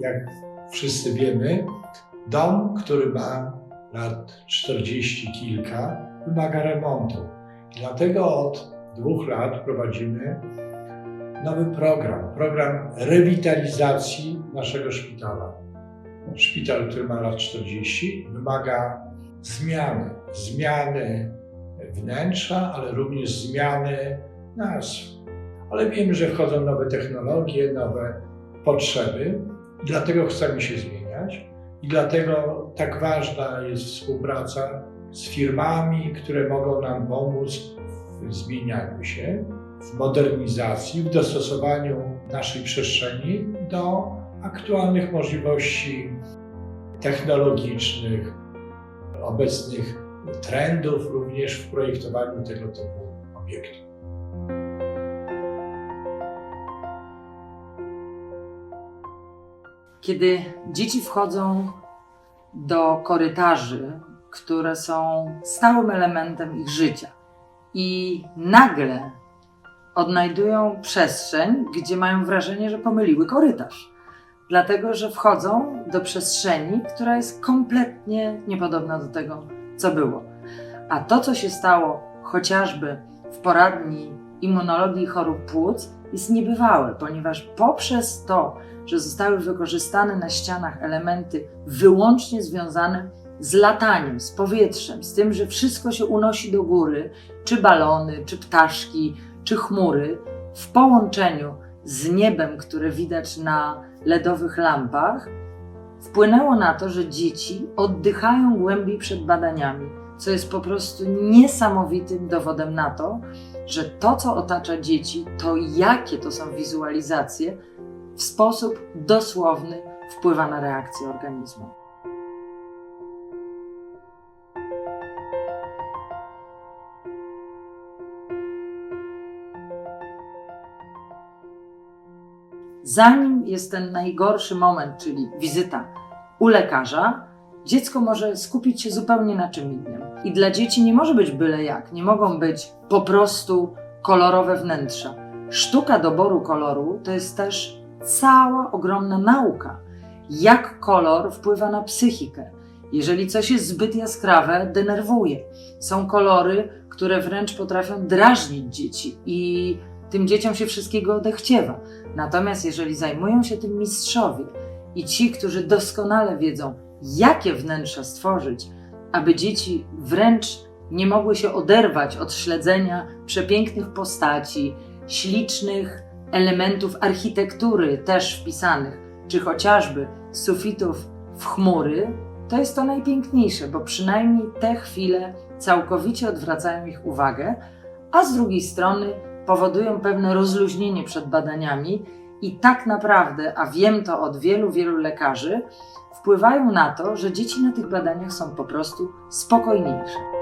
jak wszyscy wiemy, dom, który ma lat 40 kilka, wymaga remontu. Dlatego od dwóch lat prowadzimy nowy program, program rewitalizacji naszego szpitala. Szpital, który ma lat 40, wymaga zmiany, zmiany wnętrza, ale również zmiany nazw. Ale wiemy, że wchodzą nowe technologie, nowe potrzeby, dlatego chcemy się zmieniać i dlatego tak ważna jest współpraca z firmami, które mogą nam pomóc w zmienianiu się, w modernizacji, w dostosowaniu naszej przestrzeni do aktualnych możliwości technologicznych, obecnych trendów również w projektowaniu tego typu obiektów. Kiedy dzieci wchodzą do korytarzy, które są stałym elementem ich życia, i nagle odnajdują przestrzeń, gdzie mają wrażenie, że pomyliły korytarz. Dlatego, że wchodzą do przestrzeni, która jest kompletnie niepodobna do tego, co było. A to, co się stało chociażby w poradni immunologii chorób płuc, jest niebywałe, ponieważ poprzez to, że zostały wykorzystane na ścianach elementy wyłącznie związane z lataniem, z powietrzem, z tym, że wszystko się unosi do góry, czy balony, czy ptaszki, czy chmury, w połączeniu z niebem, które widać na LEDowych lampach, wpłynęło na to, że dzieci oddychają głębiej przed badaniami, co jest po prostu niesamowitym dowodem na to, że to, co otacza dzieci, to jakie to są wizualizacje, w sposób dosłowny wpływa na reakcję organizmu. Zanim jest ten najgorszy moment, czyli wizyta u lekarza, dziecko może skupić się zupełnie na czym innym. I dla dzieci nie może być byle jak, nie mogą być po prostu kolorowe wnętrza. Sztuka doboru koloru to jest też cała ogromna nauka, jak kolor wpływa na psychikę. Jeżeli coś jest zbyt jaskrawe, denerwuje. Są kolory, które wręcz potrafią drażnić dzieci i tym dzieciom się wszystkiego odechciewa. Natomiast jeżeli zajmują się tym mistrzowie i ci, którzy doskonale wiedzą, jakie wnętrza stworzyć, aby dzieci wręcz nie mogły się oderwać od śledzenia przepięknych postaci, ślicznych elementów architektury też wpisanych, czy chociażby sufitów w chmury, to jest to najpiękniejsze, bo przynajmniej te chwile całkowicie odwracają ich uwagę, a z drugiej strony powodują pewne rozluźnienie przed badaniami i tak naprawdę, a wiem to od wielu, wielu lekarzy, wpływają na to, że dzieci na tych badaniach są po prostu spokojniejsze.